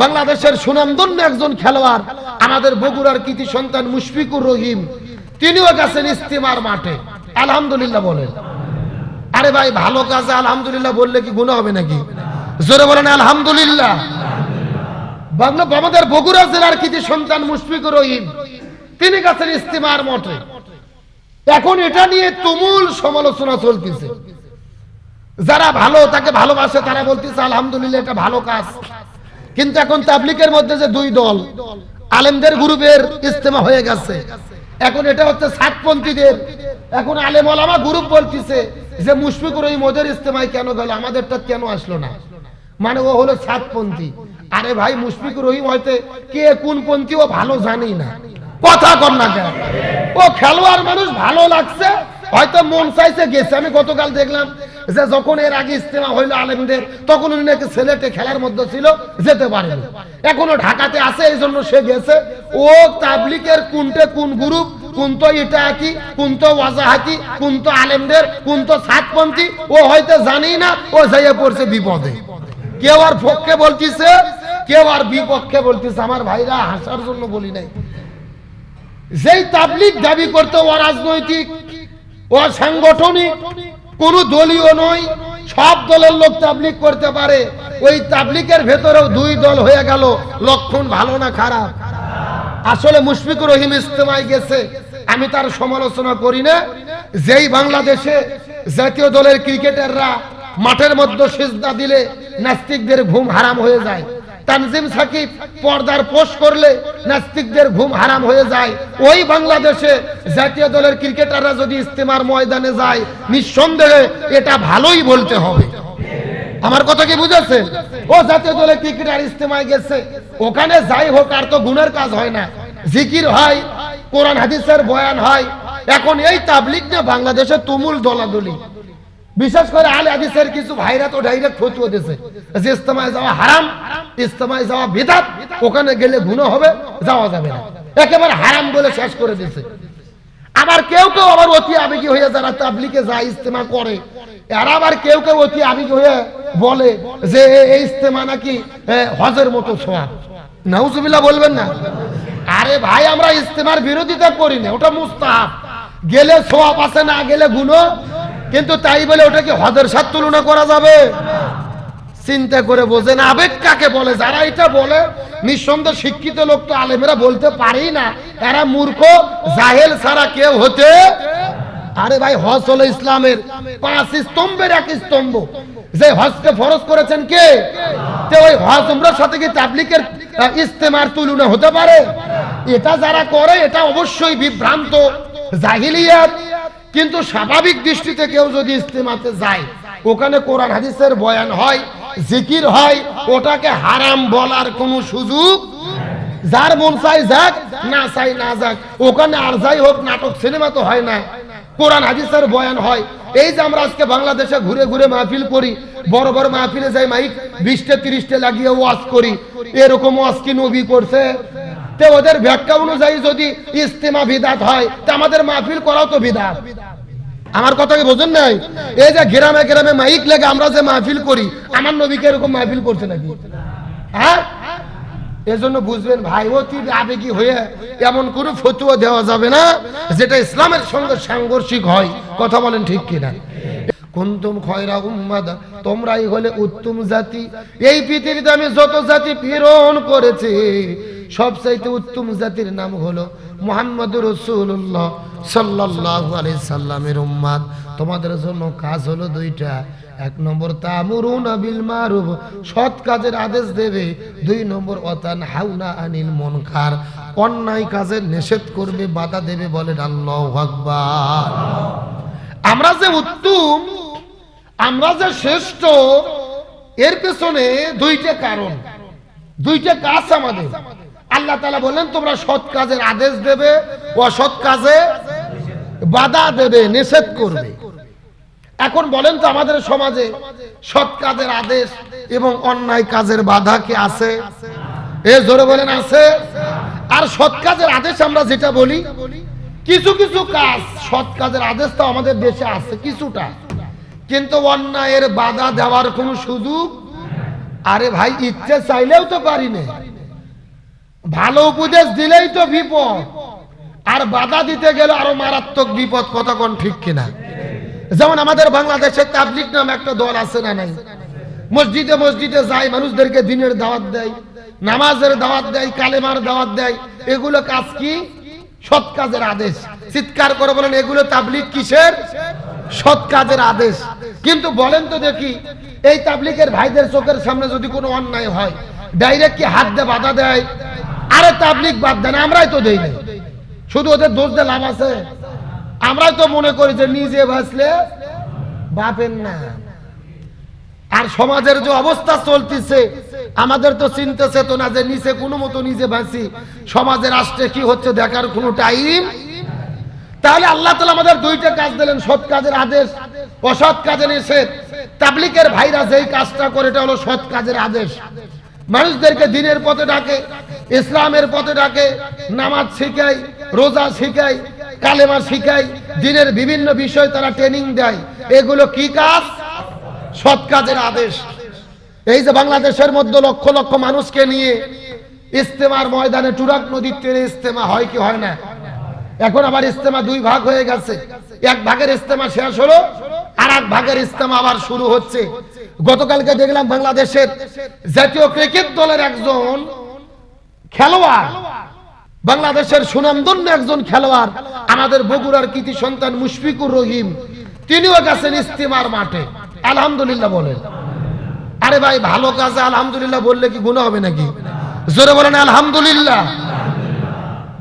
বাংলাদেশের সুনামধন্য একজন খেলোয়াড়, আমাদের বগুড়ার কৃতি সন্তান মুশফিকুর রহিম। তিনিও গেছেন ইস্তিমার মাঠে। আলহামদুলিল্লাহ বলেন। আরে ভাই, ভালো কাজে আলহামদুলিল্লাহ বললে কি গুণ হবে নাকি? জোরে বলেন, আলহামদুলিল্লাহ। বাংলা, আমাদের বগুড়া জেলার কৃতি সন্তান মুশফিকুর রহিম, তিনি গেছেন ইস্তিমার মঠে। এখন এটা নিয়ে তুমুল সমালোচনা চলতেছে। যারা ভালো, তাকে ভালোবাসে, তারা বলতেছে, আলহামদুলিল্লাহ, এটা ভালো কাজ। কিন্তু এখন তাবলিকের মধ্যে যে দুই দল, আলেমদের গ্রুপের ইস্তেমা হয়ে গেছে। এখন এটা হচ্ছে সাতপন্থীদের। এখন আলেম ওলামা গ্রুপ বলতেছে যে, মুশফিকুর ওই মোদের ইস্তেমায় কেন গেল? আমাদেরটা কেন আসলো না? মানে ও হলো সাতপন্থী। আরে ভাই, মুশফিকুর রহিম হয়তো কে কোন পন্থী ও ভালো জানি না। কথা কর না কেন? ও খেলোয়াড় মানুষ ভালো লাগছে। হয়তো মন চাইছে গেছে। আমি গতকাল দেখলাম যে যখন এর আগে ইস্তেমা হইল আলেমদের, তখন উনি নাকি ছেলেটে খেলার মধ্যে ছিল, যেতে পারেনি। এখনও ঢাকাতে আছে এই জন্য সে গেছে। ও তাবলিকের কোনটে কোন গ্রুপ কোন তো কোন তো ওয়াজাহাতি কোন তো আলেমদের কোন তো সাতপন্থী, ও হয়তো জানি না, ও যাইয়া পড়ছে বিপদে। কেউ আর পক্ষে বলতিছে, কেউ আর বিপক্ষে বলতিছে। আমার ভাইরা হাসার জন্য বলি নাই। যেই তাবলিক দাবি করতে, ও রাজনৈতিক, ও সাংগঠনিক কোন দলীয় নয়, সব দলের লোক তাবলিক করতে পারে। ওই তাবলিকের ভেতরেও দুই দল হয়ে গেল, লক্ষণ ভালো না খারাপ? আসলে মুশফিকুর রহিম ইস্তেমায় গেছে, আমি তার সমালোচনা করি না। যেই বাংলাদেশে জাতীয় দলের ক্রিকেটাররা মাঠের মধ্যে সিজদা দিলে নাস্তিকদের ঘুম হারাম হয়ে যায়। তানজিম সাকিব পর্দার পোষ করলে নাস্তিকদের ঘুম হারাম হয়ে যায়। ওই বাংলাদেশে জাতীয় দলের ক্রিকেটাররা যদি ইস্তেমার ময়দানে যায়, নিঃসন্দেহে এটা ভালোই বলতে হবে। আমার কথা কি বুঝেছে ও জাতীয় দলের ক্রিকেটার ইস্তেমায় গেছে। ওখানে যাই হোক, আর তো গুণের কাজ হয় না। জিকির হয়, কোরআন হাদিসের বয়ান হয়। এখন এই তাবলিক না বাংলাদেশে তুমুল দলাদলি। বিশেষ করে আলে হাদিসের কিছু ভাইরা তো ডাইরেক্ট ফতুয়া দিয়েছে যে ইস্তেমায় যাওয়া হারাম ইস্তেমায় যাওয়া বিদাত, ওখানে গেলে গুণ হবে, যাওয়া যাবে না। একেবারে হারাম বলে শেষ করে দিয়েছে। আবার কেউ কেউ আবার অতি আবেগী হয়ে যারা তাবলিকে যায় ইস্তেমা করে আর আবার কেউ কেউ অতি আবেগী হয়ে বলে যে এই ইস্তেমা নাকি হজের মতো সোয়াব। নাউজুবিল্লাহ বলবেন না। আরে ভাই, আমরা ইস্তেমার বিরোধিতা করি না, ওটা মুস্তাহাব। গেলে সোয়াব আছে, না গেলে গুনো কিন্তু তাই বলে ওটা কি হজের সাথে তুলনা করা যাবে। চিন্তা করে বোঝেন, আবেগ কাকে বলে? যারা এটা বলে, নিঃসন্দেহ শিক্ষিত লোক তো আলেমেরা বলতে পারেই না। এরা মূর্খ, জাহেল ছাড়া কেউ হতে আরে ভাই, হজ হলো ইসলামের পাঁচ স্তম্ভের এক স্তম্ভ। যে হজকে ফরজ করেছেন কে? তো ওই হজ উমরার সাথে কি তাবলিকের ইস্তেমার তুলনা হতে পারে? এটা যারা করে, এটা অবশ্যই বিভ্রান্ত, জাহিলিয়াত। কিন্তু স্বাভাবিক দৃষ্টিতে কেউ যদি ইস্তেমাতে যায়, ওখানে কোরআন হাদিসের বয়ান হয়, জিকির হয়, ওটাকে হারাম বলার কোনো সুযোগ যার মন চাই যাক, না চাই না যাক, ওখানে আর যাই হোক, নাটক, সিনেমা তো হয় না। কোরআন হাদিসের বয়ান হয়, এই যে আমরা আজকে বাংলাদেশে ঘুরে ঘুরে মাহফিল করি, বড় বড় মাহফিলে যাই মাইক, বিশটা, তিরিশটা লাগিয়ে ওয়াজ করি, এরকম ওয়াজ কি নবী করছে? তে ওদের ব্যাখ্যা অনুযায়ী যদি ইস্তেমা বিদাত হয়, তা আমাদের মাহফিল করাও তো বিদাত। আমার কথা কি বোঝেন নাই? এই যে গ্রামে গ্রামে মাইক লেগে আমরা যে মাহফিল করি, আমার নবীকে এরকম মাহফিল করছে নাকি? হ্যাঁ? এজন্য বুঝবেন, ভাই অতি আবেগী হয়ে এমন কোনো ফতুয়া দেওয়া যাবে না, যেটা ইসলামের সঙ্গে সাংঘর্ষিক হয়। কথা বলেন ঠিক কিনা? কুন্তুম খয়রা উম্মাদা, তোমরাই হলে উত্তম জাতি। এই পৃথিবীতে আমি যত জাতি প্রেরণ করেছি, সবচাইতে উত্তম জাতির নাম হলো মোহাম্মদ রসুল্লাহ সাল্লাল্লাহু আলাইহি সাল্লামের উম্মাদ। তোমাদের জন্য কাজ হলো দুইটা। এক নম্বর, তামুরুনা বিল মারুফ, সৎ কাজের আদেশ দেবে। দুই নম্বর অতান হাউনা আনিল মুনকার, অন্যায় কাজের নিষেধ করবে, বাধা দেবে বলেন আল্লাহু আকবার। আমরা যে উত্তম আমরা যে শ্রেষ্ঠ, এর পেছনে দুইটা কারণ। দুইটা কাজ আমাদের। আল্লাহ তালা বলেন, তোমরা সৎ কাজের আদেশ দেবে, অসৎ কাজে বাধা দেবে, নিষেধ করবে। এখন বলেন তো আমাদের সমাজে সৎ কাজের আদেশ এবং অন্যায় কাজের বাধা কি আছে? এ জোরে বলেন, আছে। আর সৎ কাজের আদেশ আমরা যেটা বলি, কিছু কিছু কাজ সৎ কাজের আদেশ তো আমাদের দেশে আছে, কিছুটা। কিন্তু অন্যায়ের বাধা দেওয়ার কোনো সুযোগ? আরে ভাই, ইচ্ছে চাইলেও তো পারি না। ভালো উপদেশ দিলেই তো বিপদ। আর বাধা দিতে গেলে আরও মারাত্মক বিপদ কতক্ষণ ঠিক কিনা? যেমন আমাদের বাংলাদেশে তাবলিক নাম একটা দল আছে না নাই? মসজিদে মসজিদে যায়, মানুষদেরকে দিনের দাওয়াত দেয়, নামাজের দাওয়াত দেয়, কালেমার দাওয়াত দেয়। এগুলো কাজ কি? সৎ কাজের আদেশ। চিৎকার করে বলেন, এগুলো তাবলিক কিসের? সৎ কাজের আদেশ। কিন্তু বলেন তো দেখি, এই তাবলিকের ভাইদের চোখের সামনে যদি কোনো অন্যায় হয় ডাইরেক্ট কি হাত দিয়ে বাধা দেয়? আরে তাবলিক বাদ দেন, আমরাই তো দেই শুধু ওদের দোষ দিয়ে লাভ আছে। আমরাই তো মনে করি যে নিজে ভাসলে বাপের না আর সমাজের যে অবস্থা চলতেছে, আমাদের তো চিন্তা চেতনা যে নিচে কোনো মতো নিজে বাঁচি। সমাজের রাষ্ট্রে কি হচ্ছে দেখার কোনো টাইম তাহলে আল্লাহ তালা আমাদের দুইটা কাজ দিলেন, সৎ কাজের আদেশ অসৎ কাজে নিষেধ। তাবলিকের ভাইরা যেই কাজটা করে, এটা হলো সৎ কাজের আদেশ। মানুষদেরকে দিনের পথে ডাকে, ইসলামের পথে ডাকে, নামাজ শিখায়, রোজা শিখায়, কালেমা শিখায়, দিনের বিভিন্ন বিষয় তারা ট্রেনিং দেয়। এগুলো কি কাজ? সৎ কাজের আদেশ। এই যে বাংলাদেশের মধ্যে লক্ষ লক্ষ মানুষকে নিয়ে ইস্তেমার ময়দানে টুরাক নদীর তীরে ইস্তেমা হয় কি হয় না? এখন আবার ইস্তেমা দুই ভাগ হয়ে গেছে। এক ভাগের ইস্তেমা শেষ হলো আর এক ভাগের ইস্তেমা আবার শুরু হচ্ছে। গতকালকে দেখলাম বাংলাদেশের জাতীয় ক্রিকেট দলের একজন খেলোয়াড়, বাংলাদেশের সুনামধন্য একজন খেলোয়াড়, আমাদের বগুড়ার কৃতি সন্তান মুশফিকুর রহিম। তিনিও গেছেন ইস্তেমার মাঠে। আলহামদুলিল্লাহ বলেন। আরে ভাই, ভালো কাজে, আলহামদুলিল্লাহ বললে কি গুণ হবে নাকি? জোরে বলেন, আলহামদুলিল্লাহ।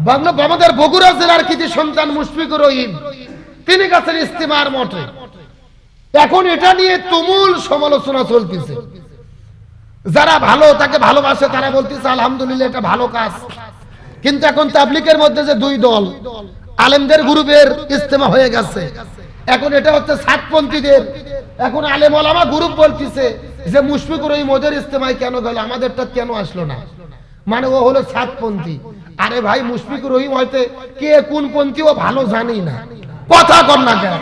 বাংলা আমাদের বগুড়া জেলার কৃতি সন্তান মুশফিকুর রহিম, তিনি গেছেন ইস্তেমার মঠে। এখন এটা নিয়ে তুমুল সমালোচনা চলতেছে। যারা ভালো, তাকে ভালোবাসে, তারা বলতেছে, আলহামদুলিল্লাহ, এটা ভালো কাজ। কিন্তু এখন তাবলিকের মধ্যে যে দুই দল, আলেমদের গ্রুপের ইস্তেমা হয়ে গেছে। এখন এটা হচ্ছে সাতপন্থীদের। এখন আলেম ওলামা গ্রুপ বলতেছে যে, মুশফিকুর ওই মোদের ইস্তেমায় কেন গেল? আমাদেরটা কেন আসলো না? মানে ও হলো সাতপন্থী। আরে ভাই, মুশফিকুর রহিম হয়তো কে, কোন পন্থী, ও ভালো জানি না। কথা কম না কেন?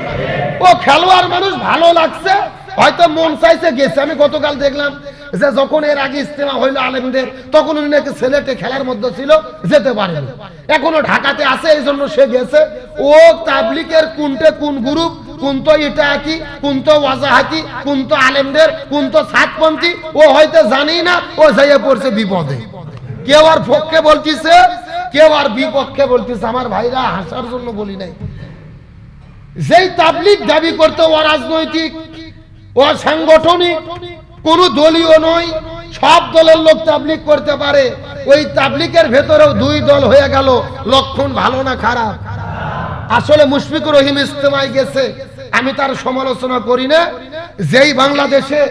ও খেলোয়াড় মানুষ ভালো লাগছে, হয়তো মন চাইছে গেছে। আমি গতকাল দেখলাম যে যখন এর আগে ইস্তেমা হইল আলেমদের, তখন উনি নাকি ছেলেটে খেলার মধ্যে ছিল, যেতে পারেনি। এখনও ঢাকাতে আছে এই জন্য সে গেছে। ও তাবলিকের কোনটে কোন গ্রুপ, কোন তো ইটা হাকি কোন তো ওয়াজাহাকি, কোন তো আলেমদের, কোন তো সাতপন্থী, ও হয়তো জানি না, ও যাইয়ে পড়ছে বিপদে। কেউ আর পক্ষে বলতিছে কেউ আর বিপক্ষে বলতিছে, আমার ভাইরা হাসার জন্য বলি নাই। যেই তাবলিক দাবি করতে, ও রাজনৈতিক, ও সাংগঠনিক, কোন দলীয় নয়, সব দলের লোক তাবলিক করতে পারে। ওই তাবলিকের ভেতরেও দুই দল হয়ে গেল, লক্ষণ ভালো না খারাপ? আসলে মুশফিকুর রহিম ইস্তেমায় গেছে, আমি তার সমালোচনা করি না। যেই বাংলাদেশে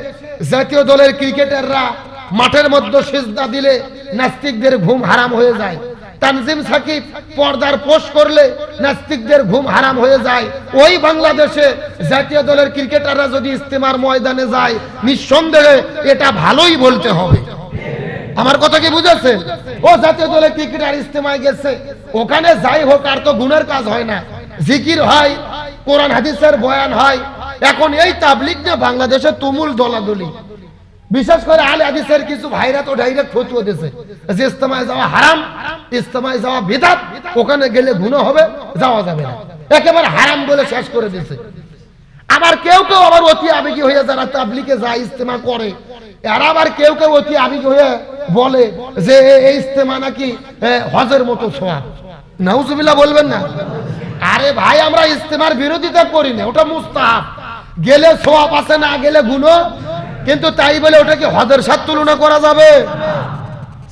জাতীয় দলের ক্রিকেটাররা মাঠের মধ্যে সেজদা দিলে নাস্তিকদের ঘুম হারাম হয়ে যায়। তানজিম সাকিব পর্দার পোষ করলে নাস্তিকদের ঘুম হারাম হয়ে যায়। ওই বাংলাদেশে জাতীয় দলের ক্রিকেটাররা যদি ইস্তেমার ময়দানে যায়, নিঃসন্দেহে এটা ভালোই বলতে হবে। আমার কথা কি বুঝেছেন ও জাতীয় দলের ক্রিকেটার ইস্তেমায় গেছে। ওখানে যাই হোক, আর তো গুণের কাজ হয় না। জিকির হয়, কোরআন হাদিসের বয়ান হয়। এখন এই তাবলিক না বাংলাদেশে তুমুল দলাদলি। বিশেষ করে আলে হাদিসের কিছু ভাইরা তো ডাইরেক্ট ফতুয়া দিয়েছে। যে ইস্তেমায় যাওয়া হারাম ইস্তেমায় যাওয়া বিদাত, ওখানে গেলে গুণ হবে, যাওয়া যাবে না। একেবারে হারাম বলে শেষ করে দিয়েছে। আবার কেউ কেউ আবার অতি আবেগী হয়ে যারা তাবলিকে যায় ইস্তেমা করে, এরা আবার কেউ কেউ অতি আবেগী হয়ে বলে যে এই ইস্তেমা নাকি হজের মতো সোয়াব। নাউজুবিল্লাহ বলবেন না। আরে ভাই, আমরা ইস্তেমার বিরোধিতা করি না, ওটা মুস্তাহাব। গেলে সোয়াব আছে, না গেলে গুনো কিন্তু তাই বলে ওটা কি হজের সাথে তুলনা করা যাবে?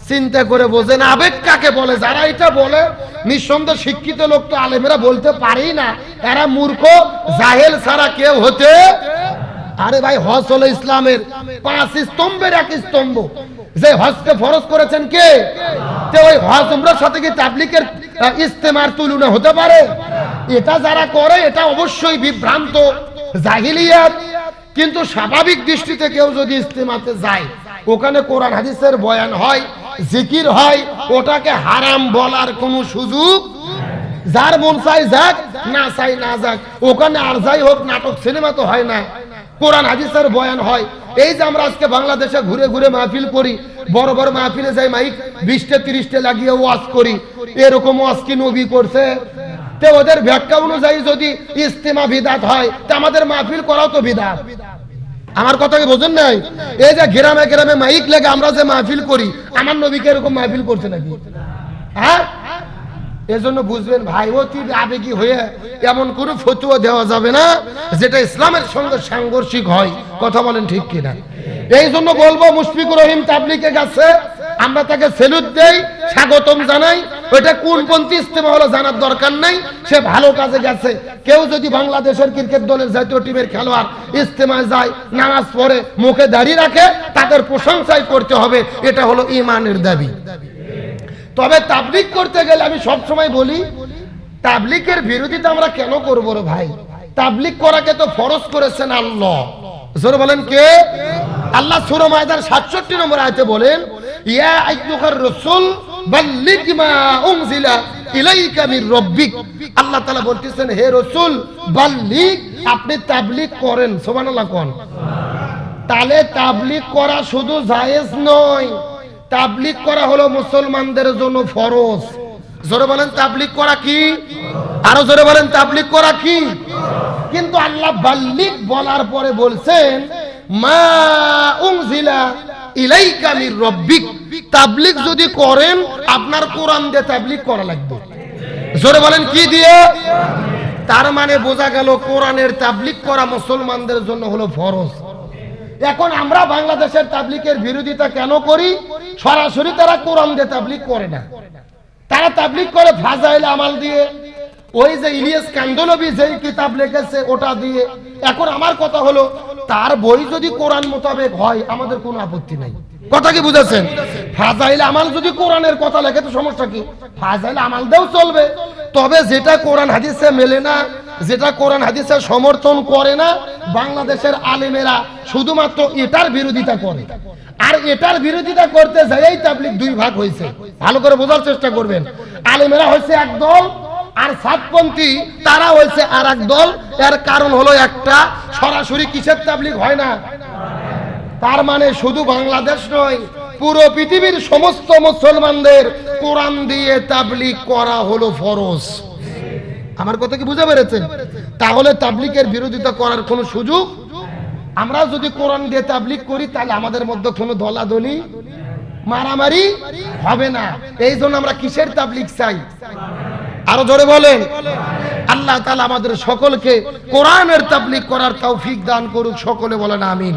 চিন্তা করে বোঝেন, আবেগ কাকে বলে? যারা এটা বলে, নিঃসন্দেহ শিক্ষিত লোক তো আলেমেরা বলতে পারেই না। এরা মূর্খ, জাহেল ছাড়া কেউ হতে আরে ভাই, হজ হলো ইসলামের পাঁচ স্তম্ভের এক স্তম্ভ। যে হজকে ফরজ করেছেন কে? ওই হজ উমরার সাথে কি তাবলিকের ইস্তেমার তুলনা হতে পারে? এটা যারা করে, এটা অবশ্যই বিভ্রান্ত, জাহিলিয়াত। কিন্তু স্বাভাবিক দৃষ্টিতে কেউ যদি ইস্তেমাতে যায়, ওখানে কোরআন হাদিসের বয়ান হয়, জিকির হয়, ওটাকে হারাম বলার কোনো সুযোগ যার মন চাই যাক, না চাই না যাক, ওখানে আর যাই হোক, নাটক, সিনেমা তো হয় না। কোরআন হাদিসের বয়ান হয়। এই যে আমরা আজকে বাংলাদেশে ঘুরে ঘুরে মাহফিল করি, বড় বড় মাহফিলে যাই মাইক, বিশটা, তিরিশটা লাগিয়ে ওয়াজ করি, এরকম ওয়াজ কি নবী করছে? ওদের ব্যাখ্যা অনুযায়ী যদি ইস্তেমা বিদাত হয়, তা আমাদের মাহফিল করাও তো বিদাত। আমার কথা কি বোঝেন নাই? এই যে গ্রামে গ্রামে মাইক লেগে আমরা যে মাহফিল করি, আমার নবীকে এরকম মাহফিল করছে নাকি? হ্যাঁ? এজন্য বুঝবেন ভাই আবেগী হয়ে এমন কোনো ফতুয়া দেওয়া যাবে না, যেটা ইসলামের সঙ্গে সাংঘর্ষিক হয়। কথা বলেন ঠিক কিনা? এই জন্য বলব, মুশফিকুর রহিম তাবলিকে গেছে, আমরা তাকে সেলুট দেই, স্বাগতম জানাই ওইটা কোন পন্থী ইস্তেমা হলো জানার দরকার নাই, সে ভালো কাজে গেছে। কেউ যদি বাংলাদেশের ক্রিকেট দলের জাতীয় টিমের খেলোয়াড় ইস্তেমায় যায়, নামাজ পড়ে, মুখে দাঁড়িয়ে রাখে, তাদের প্রশংসাই করতে হবে, এটা হলো ইমানের দাবি। তবে তাবলিক করতে গেলে আমি সব সময় বলি তাবলিকের বিরোধিতা আমরা কেন করব রে ভাই? তাবলিক করাকে তো ফরজ করেছেন আল্লাহ। জোরে বলেন কে? আল্লাহ সূরা মায়দার 67 নম্বর আয়াতে বলেন, ইয়া আইয়ুহার রাসূল মা উনজিলা ইলাইকা মির রাব্বিক। আল্লাহ তাআলা বলতেছেন, হে রাসূল আপনি তাবলিগ করেন। সুবহানাল্লাহ কোন? তাবলিগ করা শুধু জায়েজ নয়, তাবলিগ করা হলো মুসলমানদের জন্য ফরজ। জোরে বলেন, তাবলিগ করা কি? আরও জোরে বলেন, তাবলিগ করা কি? কিন্তু আল্লাহ বাল্লিক বলার পরে বলছেন, মা উনজিলা রাব্বিক। যদি করেন, আপনার কোরআন দিয়ে তাবলিগ করা লাগবে। জোরে বলেন, কি দিয়ে? তার মানে বোঝা গেল কোরআনের তাবলিগ করা মুসলমানদের জন্য হলো ফরজ। এখন আমরা বাংলাদেশের তাবলিকের বিরোধিতা কেন করি? সরাসরি তারা কোরআন দিয়ে তাবলিক করে না। তারা তাবলিক করে ফাজাইল আমাল দিয়ে। ওই যে ইলিয়াস কান্দলবি যেই কিতাব লিখেছে ওটা দিয়ে। এখন আমার কথা হলো তার বই যদি কোরআন মোতাবেক হয়, আমাদের কোনো আপত্তি নাই। কথা কি বুঝেছেন? ফাজাইল আমাল যদি কোরআনের কথা লেখে, তো সমস্যা কি? ফাজাইল আমাল দেও চলবে। তবে যেটা কোরআন হাদিসে মেলে না, যেটা কোরআন হাদিসে সমর্থন করে না, বাংলাদেশের আলেমেরা শুধুমাত্র এটার বিরোধিতা করে। আর এটার বিরোধিতা করতে যাই তাবলিক দুই ভাগ হয়েছে। ভালো করে বোঝার চেষ্টা করবেন। আলেমেরা হয়েছে এক দল আর সাতপন্থী, তারা হয়েছে আর দল। এর কারণ হলো একটা, সরাসরি কিসের তাবলিক হয় না? তার মানে শুধু বাংলাদেশ নয়, পুরো পৃথিবীর সমস্ত মুসলমানদের কোরআন দিয়ে তাবলিক করা হলো ফরজ। আমার কথা কি বুঝে পেরেছেন তাহলে তাবলিকের বিরোধিতা করার কোনো সুযোগ? আমরা যদি কোরআন দিয়ে তাবলিক করি, তাহলে আমাদের মধ্যে কোনো দলাদলি, মারামারি হবে না। এই জন্য আমরা কিসের তাবলিক চাই? আরও জোরে বলেন। আল্লাহ তালা আমাদের সকলকে কোরআনের তাবলিক করার তৌফিক দান করুক, সকলে বলেন আমিন।